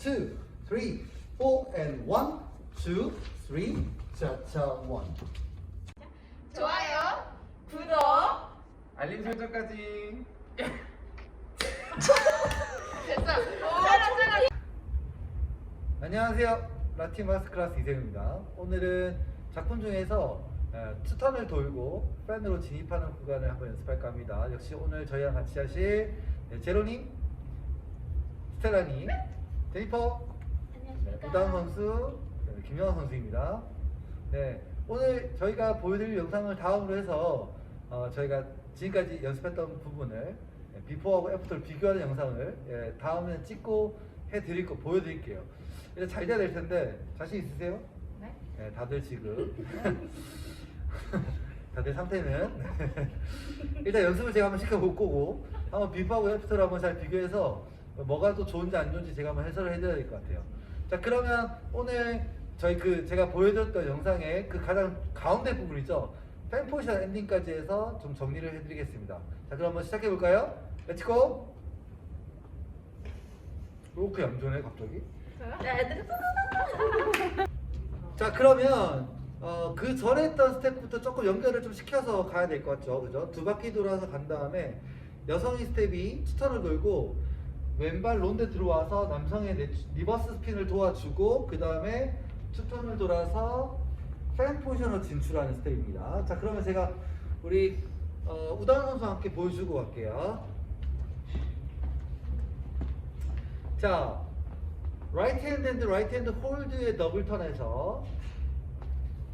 two, three, four, and one, two, three, 차차 one. 좋아요, 구독. 알림 설정까지. 됐어. 짜라. 안녕하세요. 라틴 마스 클래스 이세입니다. 오늘은 작품 중에서 어, 투턴을 돌고 팬으로 진입하는 구간을 한번 연습할까 합니다. 역시 오늘 저희랑 같이 하실 네, 제로님, 스텔라님, 네, 부다운 선수, 그다음에 김영환 선수입니다. 네, 오늘 저희가 보여드릴 영상을 다음으로 해서 어, 저희가 지금까지 연습했던 부분을 예, 비포하고 애프터를 비교하는 영상을 예, 다음에 찍고 해드릴 거 보여드릴게요. 이제 잘 돼야 될 텐데 자신 있으세요? 네. 네, 다들 지금 다들 상태는 일단 연습을 제가 한번 시켜볼 거고 한번 비포하고 애프터를 한번 잘 비교해서 뭐가 또 좋은지 안 좋은지 제가 한번 해설을 해드려야 될 것 같아요. 자 그러면 오늘 저희 그 제가 보여드렸던 영상의 그 가장 가운데 부분 있죠? 팬 포지션 엔딩까지 해서 좀 정리를 해드리겠습니다. 자 그럼 한번 시작해 볼까요? 렛츠고! 왜 이렇게 얌전해 갑자기? 네. 자 그러면 어, 그 전에 했던 스텝부터 조금 연결을 좀 시켜서 가야 될 것 같죠 그죠 두 바퀴 돌아서 간 다음에 여성의 스텝이 추턴을 돌고 왼발 론데 들어와서 남성의 네- 리버스 스핀을 도와주고 그 다음에 추턴을 돌아서 팬 포지션으로 진출하는 스텝입니다 자 그러면 제가 우리 어, 우다은 선수와 함께 보여주고 갈게요 자 라이트 핸드 앤드 라이트 핸드 홀드의 더블 턴에서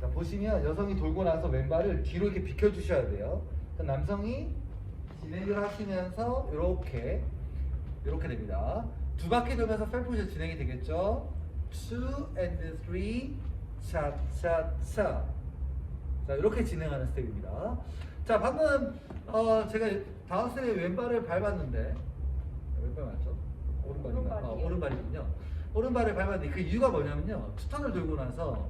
자 보시면 여성이 돌고 나서 왼발을 뒤로 이렇게 비켜 주셔야 돼요. 남성이 진행을 하시면서 이렇게 이렇게 됩니다. 두 바퀴 돌면서 펠 포지션 진행이 되겠죠. Two and three 차차차 자 이렇게 진행하는 스텝입니다. 자 방금 어 제가 다음 스텝에 왼발을 밟았는데 왼발 맞죠? 오른발인가? 어. 오른발이군요. 오른발을 밟았는데 그 이유가 뭐냐면요. 투턴을 돌고 나서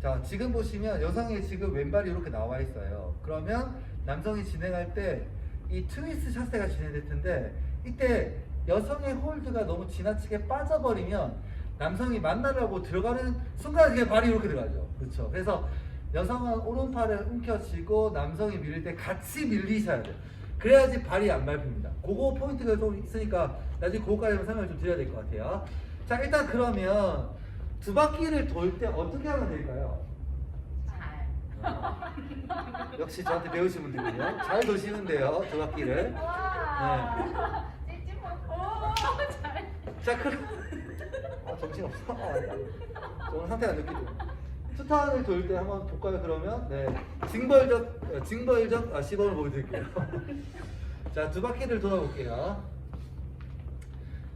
자 지금 보시면 여성의 지금 왼발이 이렇게 나와 있어요. 그러면 남성이 진행할 때 이 트위스트 샷세가 진행될 텐데 이때 여성의 홀드가 너무 지나치게 빠져버리면 남성이 만나려고 들어가는 순간 그냥 발이 이렇게 들어가죠. 그렇죠. 그래서 여성은 오른팔을 움켜쥐고 남성이 밀릴 때 같이 밀리셔야 돼요. 그래야지 발이 안 밟힙니다. 그거 포인트가 좀 있으니까 나중에 그거까지 설명을 좀 드려야 될 것 같아요. 자 일단 그러면 두 바퀴를 돌 때 어떻게 하면 될까요? 잘. 역시 저한테 배우신 분들이요. 잘 도시면 돼요, 두 바퀴를. 와. 찌찌 먹고. 오, 잘. 자, 그럼. 아, 정신 없어. 아. 오늘 상태 안 좋기도. 투탄을 돌 때 한번 볼까요, 그러면? 네. 징벌적, 어, 징벌적 아, 시범을 보여드릴게요. 자, 두 바퀴를 돌아볼게요.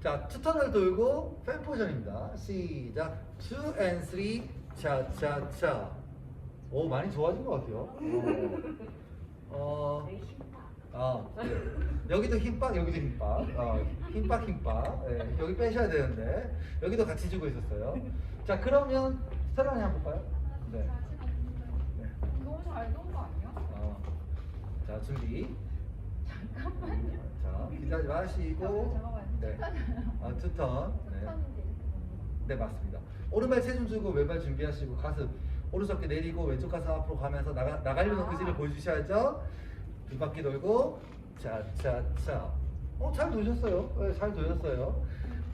자, 투턴을 돌고 팬 포션입니다. 시작. 2 and 3. 차, 차, 차. 오, 많이 좋아진 것 같아요. 어, 어, 아, 네. 여기도 힘빡, 여기도 힘빡. 어, 힘빡, 힘빡. 네, 여기 빼셔야 되는데 여기도 같이 주고 있었어요. 자, 그러면 스타일라니 한번 볼까요? 네. 네. 너무 잘 놓은 거 아니야? 어, 자, 준비. 잠깐만요. 자, 기다리 마시고. 잠깐만요. 네. 아, 투턴. 네. 네 맞습니다. 오른발 체중 주고 왼발 준비하시고 가슴 오른쪽 어깨 내리고 왼쪽 가슴 앞으로 가면서 나가 나가려는 아. 의지를 보여주셔야죠. 두 바퀴 돌고 차차차. 어잘 도셨어요. 네, 잘 도셨어요.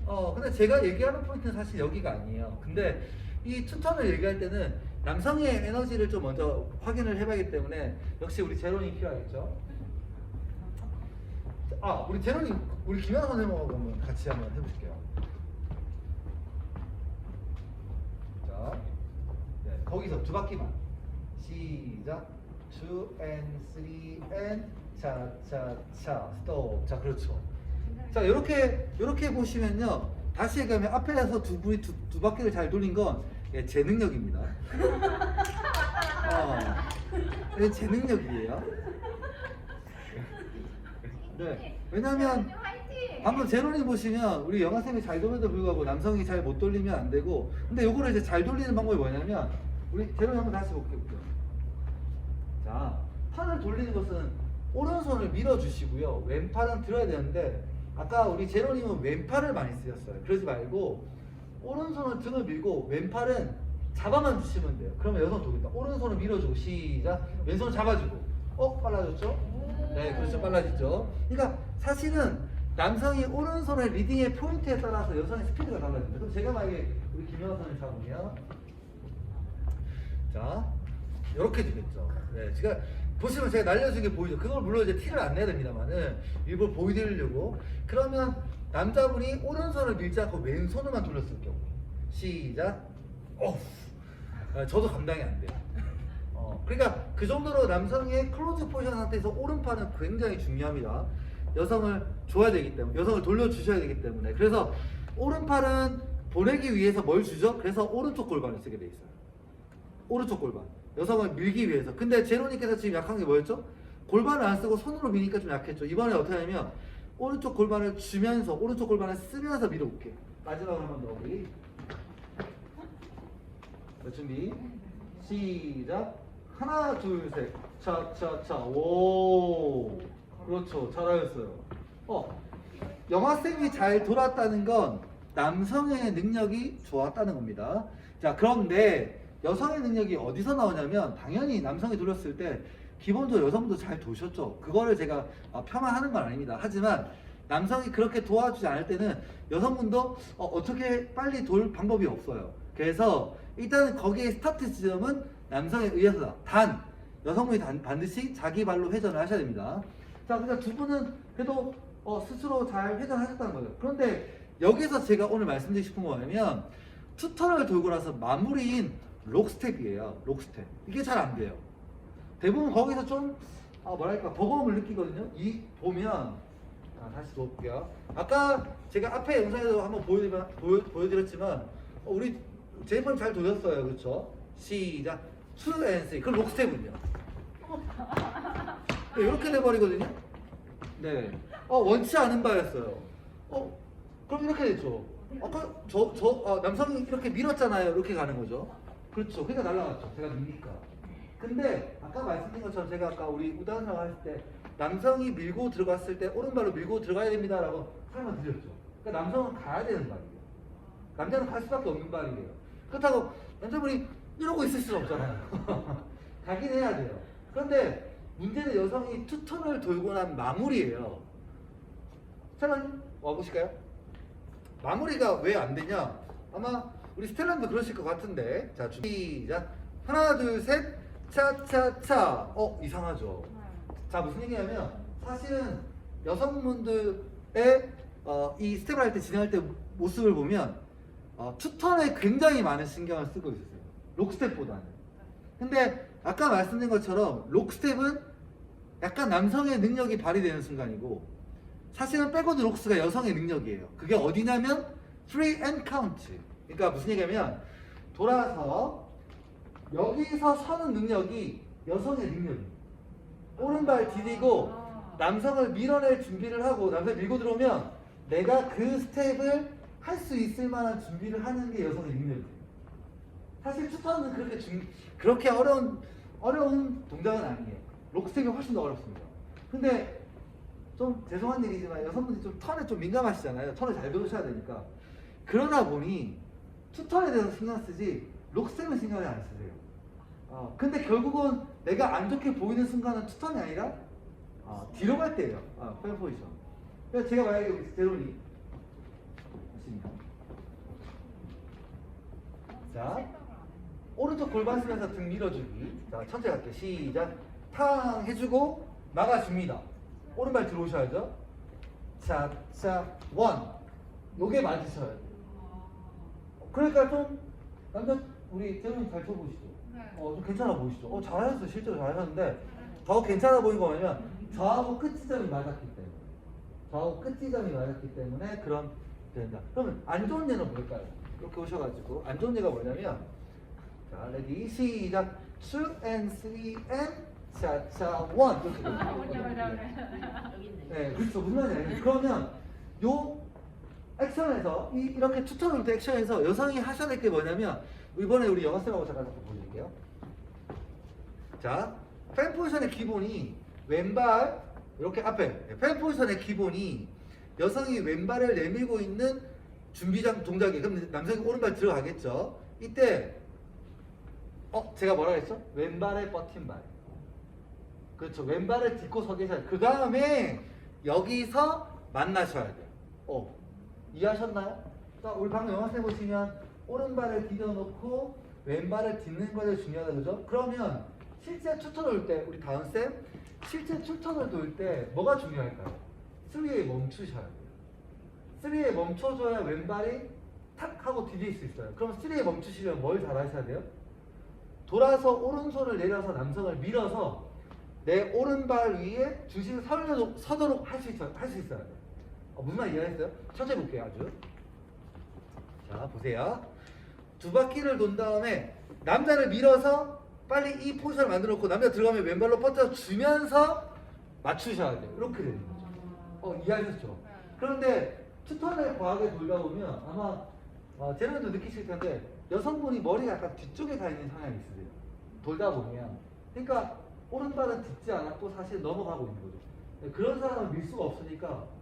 어 근데 제가 얘기하는 포인트는 사실 여기가 아니에요. 근데 이 투턴을 얘기할 때는 남성의 에너지를 좀 먼저 확인을 해봐야기 때문에 역시 우리 제론이 필요하겠죠. 아 우리 제론이 우리 김현아 선생님하고 한번 같이 한번 해보실게요. 자, 네, 거기서 두 바퀴만 시작. two and three and 차차차 스톱. 자, 그렇죠. 자, 이렇게 이렇게 보시면요. 다시 얘기하면 앞에서 두 분이 두, 두 바퀴를 잘 돌린 건 예, 제 능력입니다. 어, 이게 제 능력이에요. 네, 왜냐면. 방금 제로님 보시면 우리 영화쌤이 잘 돌면도 불구하고 남성이 잘 못 돌리면 안 되고 근데 요거를 이제 잘 돌리는 방법이 뭐냐면 우리 제로님 한번 다시 볼게요 자 팔을 돌리는 것은 오른손을 밀어 주시고요 왼팔은 들어야 되는데 아까 우리 제로님은 왼팔을 많이 쓰셨어요. 그러지 말고 오른손은 등을 밀고 왼팔은 잡아만 주시면 돼요. 그러면 여성 좋겠다. 오른손을 밀어주고 시작. 왼손 잡아주고. 어 빨라졌죠? 네, 그렇죠. 빨라지죠. 그러니까 사실은 남성이 오른손의 리딩의 포인트에 따라서 여성의 스피드가 달라집니다. 그럼 제가 만약에 우리 김영하 선을 잡으면 자 이렇게 되겠죠. 네, 제가 보시면 제가 날려준 게 보이죠. 그걸 물론 이제 티를 안 내야 됩니다만은 일부러 보여드리려고. 그러면 남자분이 오른손을 밀지 않고 왼손으로만 돌렸을 경우 시작. 어, 저도 감당이 안 돼요. 어, 그러니까 그 정도로 남성의 클로즈 포지션 상태에서 오른팔은 굉장히 중요합니다. 여성을 줘야 되기 때문에 여성을 돌려주셔야 되기 때문에 그래서 오른팔은 보내기 위해서 뭘 주죠? 그래서 오른쪽 골반을 쓰게 돼 있어요. 오른쪽 골반. 여성을 밀기 위해서. 근데 제로님께서 지금 약한 게 뭐였죠? 골반을 안 쓰고 손으로 미니까 좀 약했죠. 이번에 어떻게 하냐면 오른쪽 골반을 주면서 오른쪽 골반을 쓰면서 밀어볼게. 마지막으로 한 번 더 우리 자 준비. 시작. 하나 둘 셋. 차 차 차 오. 그렇죠. 잘하셨어요. 어. 영화쌤이 잘 돌았다는 건 남성의 능력이 좋았다는 겁니다. 자, 그런데 여성의 능력이 어디서 나오냐면 당연히 남성이 돌렸을 때 기본적으로 여성도 잘 도셨죠. 그거를 제가 어, 폄하하는 건 아닙니다. 하지만 남성이 그렇게 도와주지 않을 때는 여성분도 어, 떻게 빨리 돌 방법이 없어요. 그래서 일단은 거기에 스타트 지점은 남성에 의해서다. 단 여성분이 단- 반드시 자기 발로 회전을 하셔야 됩니다. 자, 그러니까 두 분은 그래도 어, 스스로 잘 회전하셨다는 거죠. 그런데 여기서 제가 오늘 말씀드리고 싶은 거 뭐냐면 투턴을 돌고 나서 마무리인 록스텝이에요. 록스텝. 이게 잘 안 돼요. 대부분 거기서 좀 아, 뭐랄까 버거움을 느끼거든요. 이 보면 아, 다시 볼게요. 아까 제가 앞에 영상에서 한번 보여드려, 보여, 보여드렸지만 어, 우리 제이펀 잘 돌렸어요. 그렇죠? 시작. 2 and 3. 그럼 록스텝은요? 네, 이렇게 돼버리거든요. 네. 어 원치 않은 바였어요. 어 그럼 이렇게 됐죠. 아까 저저 어, 남성이 이렇게 밀었잖아요. 이렇게 가는 거죠. 그렇죠. 그러니까 날라갔죠. 제가 미니까. 근데 아까 말씀드린 것처럼 제가 아까 우리 우다선을 했을 때 남성이 밀고 들어갔을 때 오른발로 밀고 들어가야 됩니다라고 설명 드렸죠. 그러니까 남성은 가야 되는 발이에요. 남자는 갈 수밖에 없는 발이에요. 그렇다고 남자분이 이러고 있을 수는 없잖아요. 가긴 해야 돼요. 그런데 문제는 여성이 투턴을 돌고 난 마무리예요. 스텔라님 와보실까요? 마무리가 왜 안 되냐? 아마 우리 스텔라님도 그러실 것 같은데. 자, 준비, 시작. 하나, 둘, 셋. 차차차. 어, 이상하죠? 자, 무슨 얘기냐면 사실은 여성분들의 어, 이 스텝을 할 때 진행할 때 모습을 보면 어, 투턴에 굉장히 많은 신경을 쓰고 있었어요. 록스텝보다는. 근데 아까 말씀드린 것처럼 록스텝은 약간 남성의 능력이 발휘되는 순간이고 사실은 백워드 록스가 여성의 능력이에요. 그게 어디냐면 free and count. 그러니까 무슨 얘기냐면 돌아서 여기서 서는 능력이 여성의 능력이에요. 오른발 디디고 남성을 밀어낼 준비를 하고 남성을 밀고 들어오면 내가 그 스텝을 할 수 있을 만한 준비를 하는 게 여성의 능력이에요. 사실 투턴은 그렇게 중, 그렇게 어려운 어려운 동작은 아니에요. 록스텝이 훨씬 더 어렵습니다. 근데 좀 죄송한 얘기지만 여성분들이 좀 턴에 좀 민감하시잖아요. 턴을 잘 배우셔야 되니까. 그러다 보니 투턴에 대해서 신경 쓰지 록스텝은 신경을 안 쓰세요. 어, 근데 결국은 내가 안 좋게 보이는 순간은 투턴이 아니라 어, 뒤로 갈 때예요. 어, 페어 포지션. 그래서 제가 만약에 여기 제로니 하십니다. 자, 오른쪽 골반 쓰면서 등 밀어주기. 자, 천천히 갈게요. 시작. 탕 해주고 나가줍니다. 오른발 들어오셔야죠. 자, 자, 원. 요게 맞으셔야 돼요. 그러니까 좀 남자 우리 재훈이 잘 쳐보시죠. 네. 어, 좀 괜찮아 보이시죠? 어, 잘하셨어요. 실제로 잘하셨는데 더 괜찮아 보이는 거 뭐냐면 저하고 끝 지점이 맞았기 때문에 저하고 끝 지점이 맞았기 때문에 그런 된다. 그러면 안 좋은 예는 뭘까요? 이렇게 오셔가지고 안 좋은 예가 뭐냐면 자, 레디 시작. 2 and 3 and 차차 1 이렇게. 뭐냐. 네, 그렇죠. 무슨 말이냐. 그러면 요 액션에서 이, 이렇게 때 액션에서 여성이 하셔야 될 게 뭐냐면 이번에 우리 영화쌤하고 잠깐 잠깐 보여드릴게요. 자, 팬 포지션의 기본이 왼발 이렇게 앞에 네, 팬 포지션의 기본이 여성이 왼발을 내밀고 있는 준비장 동작이 그럼 남성이 오른발 들어가겠죠. 이때 어 제가 뭐라 했죠? 왼발에 뻗힌 발. 그렇죠. 왼발을 딛고 서 계셔야 그 다음에 여기서 만나셔야 돼요. 어 이해하셨나요? 자 우리 방금 영화에 보시면 오른발을 디뎌놓고 왼발을 딛는 것이 중요하다 그죠? 그러면 실제 추턴을 돌때 우리 다음 쌤 실제 추턴을 돌 때 뭐가 중요할까요? 3에 멈추셔야 돼요. 3에 멈춰줘야 왼발이 탁 하고 디딜 수 있어요. 그럼 3에 멈추시려면 뭘 잘 하셔야 돼요? 돌아서 오른손을 내려서 남성을 밀어서 내 오른발 위에 중심을 서도록, 할 수 있어 할수 있어야 돼요. 어, 무슨 말 이해했어요? 천천히 볼게요, 아주. 자, 보세요. 두 바퀴를 돈 다음에 남자를 밀어서 빨리 이 포지션을 만들어 놓고 남자 들어가면 왼발로 뻗쳐 주면서 맞추셔야 돼요. 이렇게 되는 거죠. 어, 이해하셨죠? 그런데 투턴을 과하게 돌다 보면 아마 어, 제노도 느끼실 텐데 여성분이 머리가 약간 뒤쪽에 가 있는 성향이 있으세요. 돌다 보면 그러니까 오른발은 딛지 않았고 사실 넘어가고 있는 거죠. 네, 그런 사람을 밀 수가 없으니까 네,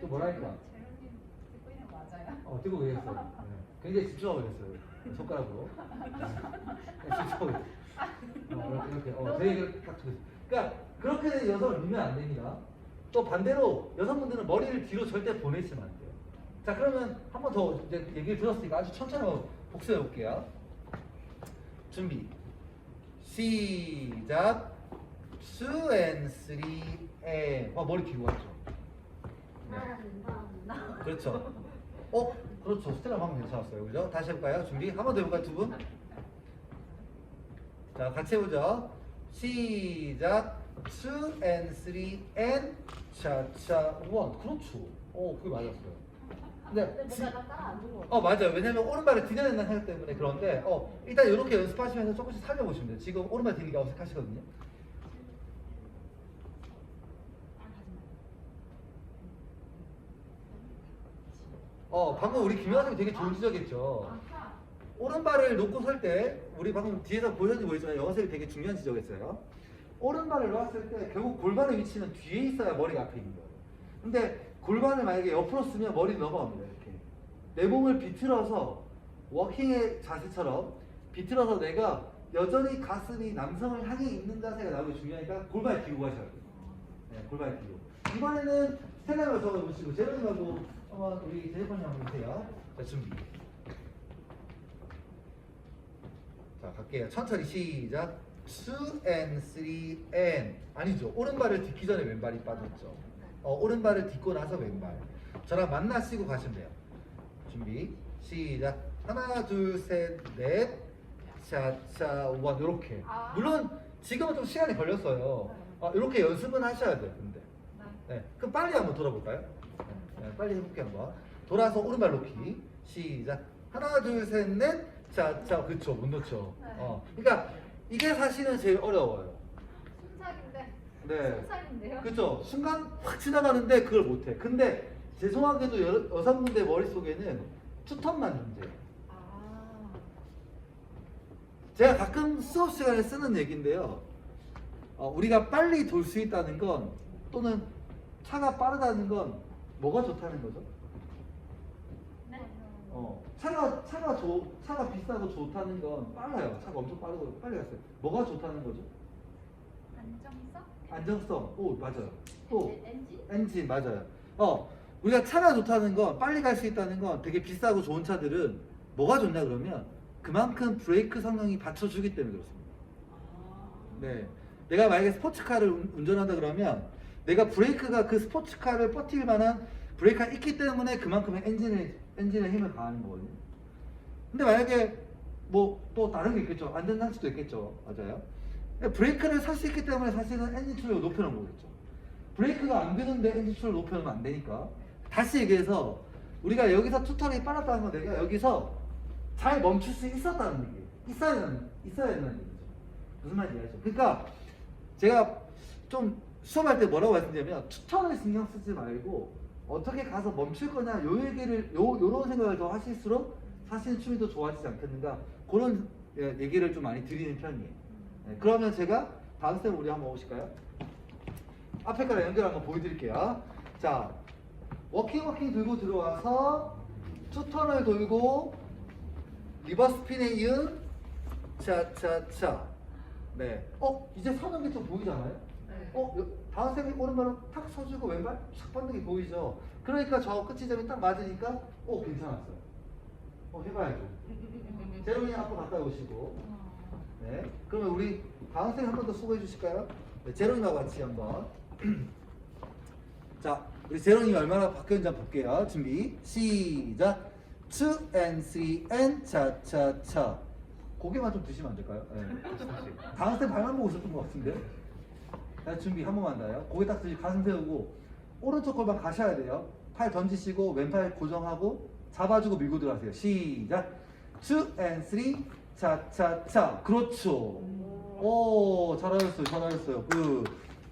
또 뭐랄까 재현님 듣고 있는 거 맞아요? 어 뜨고 계셨어요. 네, 굉장히 집중하고 계셨어요. 손가락으로 네, 집중하고 계셨어요. 어, 이렇게 어, 제 얘기를 딱 있어요. 그러니까 그렇게 된 여성을 밀면 안 됩니다. 또 반대로 여성분들은 머리를 뒤로 절대 보내시면 안 돼요. 자 그러면 한 번 더 이제 얘기를 들었으니까 아주 천천히 복습해 볼게요. 준비. 시작. two and three and. 와 머리 뒤로 갔죠. 네. 그렇죠. 어, 그렇죠. 스텔라 방금 괜찮았어요. 그죠? 다시 해볼까요? 준비. 한 번 더 해볼까요, 두 분? 자, 같이 해보죠. 시작. two and three and 차차 one. 그렇죠. 어, 그게 맞았어요. 근데 지- 어 맞아요. 왜냐면 오른발을 디뎌야 된다는 생각 때문에 그런데 어 일단 이렇게 연습하시면서 조금씩 살려보시면 돼요. 지금 오른발 디디기가 어색하시거든요. 어 방금 우리 김연아님이 되게 좋은 지적했죠. 오른발을 놓고 설 때 우리 방금 뒤에서 보셨는지 모르지만 영어쌤이 되게 중요한 지적했어요. 오른발을 놓았을 때 결국 골반의 위치는 뒤에 있어야 머리가 앞에 있는 거예요. 근데 골반을 만약에 옆으로 쓰면 머리 넘어갑니다. 이렇게 내 몸을 비틀어서 워킹의 자세처럼 비틀어서 내가 여전히 가슴이 남성을 향해 있는 자세가 나오기 중요하니까 골반을 뒤로 가셔야 돼요. 네, 골반을 뒤로. 이번에는 스텔라를 적어보시고 제로님하고 한번 우리 제이퍼님 한번 보세요. 자 준비. 자 갈게요. 천천히 시작. two and three and 아니죠. 오른발을 딛기 전에 왼발이 빠졌죠. 어, 오른발을 딛고 나서 왼발. 저랑 만나시고 가시면 돼요. 준비 시작. 하나 둘 셋넷 차차 원 이렇게. 아. 물론 지금은 좀 시간이 걸렸어요. 아, 이렇게 연습은 하셔야 돼요. 근데. 네. 네, 그럼 빨리 한번 돌아볼까요? 네, 빨리 해볼게요 한번. 돌아서 오른발 놓기. 시작. 하나, 둘, 셋, 넷. 자, 자, 그쵸, 못 놓죠. 네. 어, 그러니까 이게 사실은 제일 어려워요. 순삭인데. 네. 순삭인데요. 그쵸. 순간 확 지나가는데 그걸 못해. 근데 죄송하게도 여, 여성분들 머릿속에는 투턴만 존재해요. 아. 제가 가끔 수업 시간에 쓰는 얘기인데요. 어, 우리가 빨리 돌 수 있다는 건 또는 차가 빠르다는 건 뭐가 좋다는 거죠? 네. 어, 차가 차가 좋 차가 비싸고 좋다는 건 빨라요. 차가 엄청 빠르고 빨리 갔어요. 뭐가 좋다는 거죠? 안정성? 안정성. 오 맞아요. 또 엔- 엔진? 엔진 맞아요. 어 우리가 차가 좋다는 건 빨리 갈 수 있다는 건 되게 비싸고 좋은 차들은 뭐가 좋냐 그러면 그만큼 브레이크 성능이 받쳐주기 때문에 그렇습니다. 아. 네. 내가 만약에 스포츠카를 운- 운전한다 그러면 내가 브레이크가 그 스포츠카를 버틸 만한 브레이크가 있기 때문에 그만큼의 엔진의 엔진의 힘을 가하는 거거든요. 근데 만약에 뭐 또 다른 게 있겠죠. 안전장치도 있겠죠. 맞아요. 브레이크를 살 수 있기 때문에 사실은 엔진 출력을 높여놓은 거겠죠. 브레이크가 안 되는데 엔진 출력을 높여놓으면 안 되니까. 다시 얘기해서 우리가 여기서 투턴이 빨랐다는 건 내가 여기서 잘 멈출 수 있었다는 얘기예요. 있어야 되는, 있어야 되는 얘기죠. 무슨 말인지 알죠? 그러니까 제가 좀 수업할 때 뭐라고 말씀드리냐면 투턴을 신경 쓰지 말고 어떻게 가서 멈출 거냐 요 얘기를 요 요런 생각을 더 하실수록 사실 춤이 더 좋아지지 않겠는가 그런 예, 얘기를 좀 많이 드리는 편이에요. 네, 그러면 제가 다음 스텝 우리 한번 보실까요? 앞에 거랑 연결 한번 보여드릴게요. 자, 워킹 워킹 들고 들어와서 투턴을 돌고 리버스 스핀에 이은 차차차. 네. 어 이제 서는 게 좀 보이잖아요. 네. 어 쌤이 오른발로 탁 서주고 왼발 착 뻗는 게 보이죠. 그러니까 저 끝지점이 딱 맞으니까 어 괜찮았어요. 어 해봐야죠. 제로님 앞으로 가까이 오시고. 네. 그러면 우리 다음 쌤한번 더 수고해 주실까요? 네, 제로님하고 같이 한번. 자, 우리 제로님이 얼마나 바뀌었는지 한번 볼게요. 준비. 시작. 2 and 3 and 차차차. 고개만 좀 드시면 안 될까요? 네. 다음 쌤 발만 보고 있었던 것 같은데. 자, 준비 한 번만 더요. 고개 딱 드시고 가슴 세우고 오른쪽 골반 가셔야 돼요. 팔 던지시고 왼팔 고정하고 잡아주고 밀고 들어가세요. 시작. 2 and 3 차차차. 그렇죠. 오 잘하셨어요. 잘하셨어요. 그.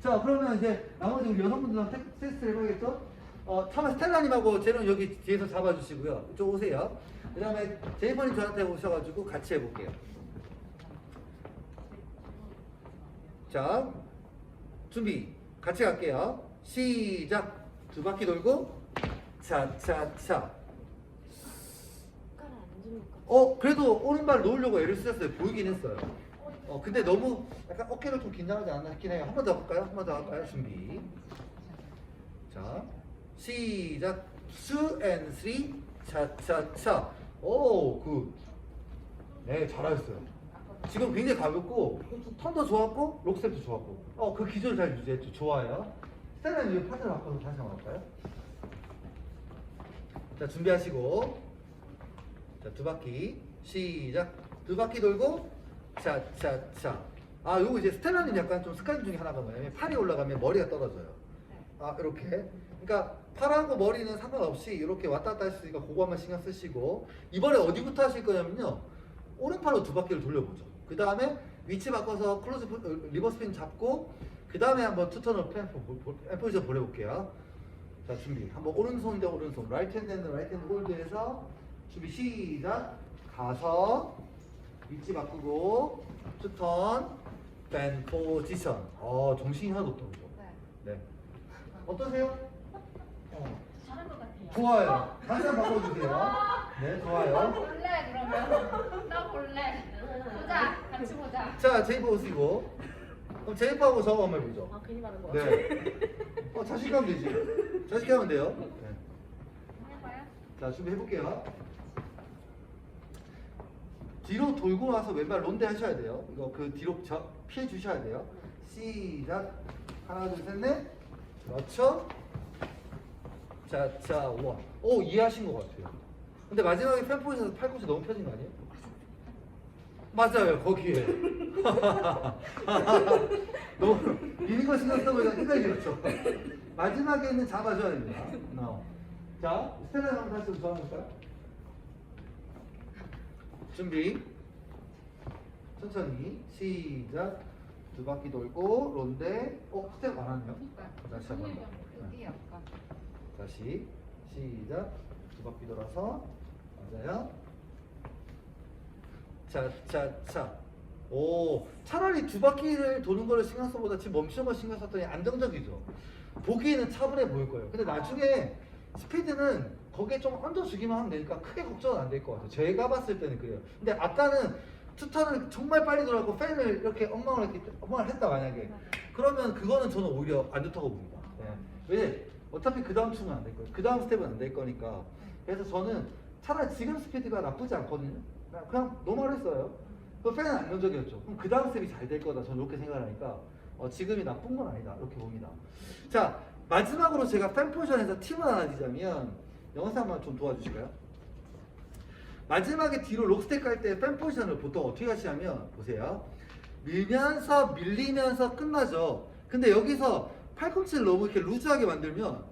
자 그러면 이제 나머지 우리 여성분들한테 테스트를 해봐야겠죠? 어 처음에 스텔라님하고 제는 여기 뒤에서 잡아주시고요. 이쪽 오세요. 그 다음에 제이퍼님 저한테 오셔가지고 같이 해볼게요. 자, 준비. 같이 갈게요. 시작. 두 바퀴 돌고, 차, 차, 차. 숟가락 안 줍니까? 어, 그래도 오른발 놓으려고 애를 쓰셨어요. 보이긴 했어요. 어, 근데 너무 약간 어깨를 좀 긴장하지 않나 싶긴 해요. 한 번더 볼까요? 한 번 더 할까요? 준비. 자, 시작. 2 and 3. 차, 차, 차. 오, 굿. 네, 잘하셨어요. 지금 굉장히 가볍고, 턴도 좋았고, 록스텝도 좋았고. 어, 그 기조를 잘 유지했죠. 좋아요. 스타일은 이제 파트를 바꿔서 다시 한번 할까요? 자, 준비하시고. 자, 두 바퀴. 시작. 두 바퀴 돌고, 차. 아, 요거 이제 스텔라님 약간 좀 습관 중에 하나가 뭐냐면, 팔이 올라가면 머리가 떨어져요. 아, 이렇게. 그러니까 팔하고 머리는 상관없이 이렇게 왔다 갔다 할수 있으니까 그거만 신경 쓰시고 이번에 어디부터 하실 거냐면요. 오른팔로 두 바퀴를 돌려보죠. 그 다음에 위치 바꿔서 클로즈 프- 어, 리버스 핀 잡고 그 다음에 한번 투턴을 엠포지션 보내볼게요. 자 준비. 한번 오른손 대 오른손. 라이트 핸드 앤 라이트 핸드 홀드해서 준비 시작. 가서 위치 바꾸고 투턴 밴 포지션. 어 정신이 하나도 없다 그죠? 네. 네. 어떠세요? 어. 잘한 것 같아요. 좋아요. 다시 한번 바꿔주세요. 네, 나 좋아요. 볼래 그러면. 나 볼래. 보자. 자, 제이퍼 오시고. 그럼 제이퍼하고 저거 한번 해보죠. 아 괜히 말한 거 네. 어, 자신감 되지? 자신감 돼요? 네. 해봐요. 자, 준비해볼게요. 뒤로 돌고 나서 왼발 론데 하셔야 돼요. 이거 그 뒤로 저, 피해 주셔야 돼요. 시작. 하나, 둘, 셋, 넷. 그렇죠. 자, 자, 원. 오, 이해하신 것 같아요. 근데 마지막에 팬포지션에서 팔꿈치 너무 펴진 거 아니에요? 맞아요, 거기에. 너무 미는 거 신경 쓰고 끝까지 밀었죠. 마지막에는 잡아줘야 됩니다. 어. 자, 스텔라 한번 다시 좀 도와볼까요? 준비. 천천히 시작. 두 바퀴 돌고 론데. 어, 스텝 안 하네요. 다시 한번. 다시 시작. 두 바퀴 돌아서 맞아요. 차, 차, 차. 오, 차라리 두 바퀴를 도는 거를 신경 써보다 지금 멈추는 걸 신경 썼더니 안정적이죠. 보기에는 차분해 보일 거예요. 근데 나중에 스피드는 거기에 좀 얹어주기만 하면 되니까 크게 걱정은 안 될 것 같아요. 제가 봤을 때는 그래요. 근데 아까는 투턴을 정말 빨리 돌아가고 팬을 이렇게 엉망을 때- 엉망을 했다 만약에 그러면 그거는 저는 오히려 안 좋다고 봅니다. 네. 왜? 어차피 그 다음 춤은 안 될 거예요. 그 다음 스텝은 안 될 거니까. 그래서 저는 차라리 지금 스피드가 나쁘지 않거든요. 그냥, 그냥 노멀했어요. 그 팬은 안정적이었죠. 그럼 그 다음 스텝이 잘 될 거다. 저는 이렇게 생각을 하니까 어, 지금이 나쁜 건 아니다. 이렇게 봅니다. 자 마지막으로 제가 팬 포지션에서 팁을 하나 드리자면 영상 한번 좀 도와주실까요? 마지막에 뒤로 록스텝 갈 때 팬 포지션을 보통 어떻게 하시냐면 보세요. 밀면서 밀리면서 끝나죠. 근데 여기서 팔꿈치를 너무 이렇게 루즈하게 만들면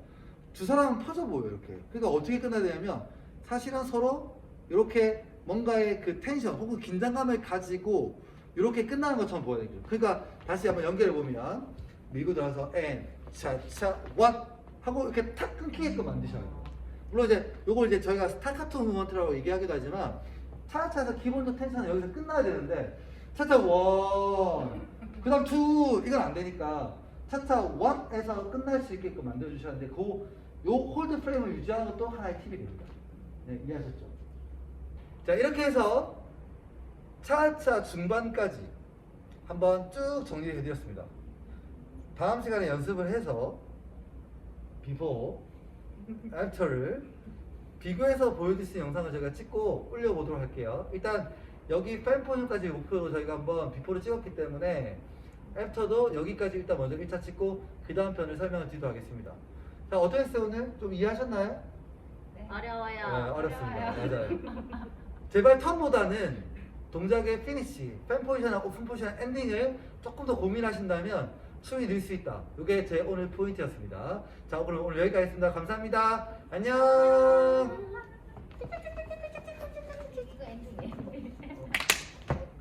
두 사람은 퍼져 보여요 이렇게. 그러니까 어떻게 끝나야 되냐면 사실은 서로 이렇게 뭔가의 그 텐션 혹은 긴장감을 가지고 이렇게 끝나는 것처럼 되죠. 그러니까 다시 한번 연결해 보면 밀고 들어가서 엔 차차 왓 하고 이렇게 탁 끊기게끔 만드셔야 돼요. 물론 이제 요걸 이제 저희가 스타카토 무먼트라고 얘기하기도 하지만 차차에서 기본적 텐션은 여기서 끝나야 되는데 차차 원 그다음 투 이건 안 되니까 차차 원에서 끝날 수 있게끔 만들어 주셨는데 그 요 홀드 프레임을 유지하는 것도 하나의 팁이 됩니다. 네, 이해하셨죠? 자, 이렇게 해서 차차 중반까지 한번 쭉 정리해 드렸습니다. 다음 시간에 연습을 해서 비포, 애프터를 비교해서 보여드릴 수 있는 영상을 저희가 찍고 올려보도록 할게요. 일단 여기 팬포인트까지 목표로 저희가 한번 비포를 찍었기 때문에 애프터도 여기까지 일단 먼저 1차 찍고 그 다음 편을 설명을 드리도록 하겠습니다. 자, 어떠셨어요 오늘? 좀 이해하셨나요? 네. 어려워요. 네, 어렵습니다. 맞아요. 제발 턴보다는 동작의 피니시, 팬 포지션하고 오픈 포지션 엔딩을 조금 더 고민하신다면 춤이 늘 수 있다. 이게 제 오늘 포인트였습니다. 자, 오늘 오늘 여기까지 했습니다. 감사합니다. 안녕.